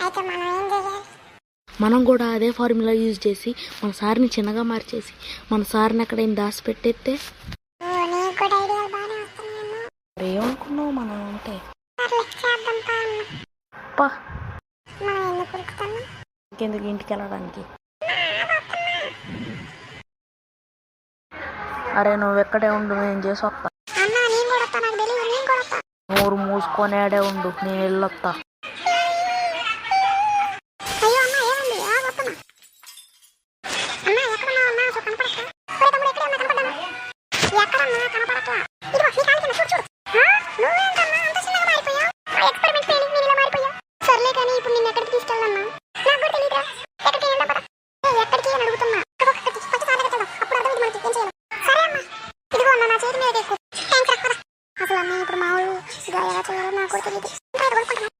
అయితే మనం ఏం చేయాలి? మనం కూడా అదే ఫార్ములా యూజ్ చేసి మన సార్ని చిన్నగా మార్చేసి మన సార్ని ఎక్కడైనా దాచి పెట్టేస్తే ఓ నీకు కూడా ఐడియాలు బాగానే వస్తున్నాయేమో మరి ఏమనుకున్నావు మనం అంటే? ఇంకెందుకు ఇంటికి వెళ్ళడానికి? అరే నువ్వు ఎక్కడే ఉండు నేను చేసి వస్తా నోరు మూసుకొని ఆడే ఉండు నేను వెళ్ళొస్తా Aku Kan kira-kira. Aku lama bermalu. Gaya cewek aku tuh.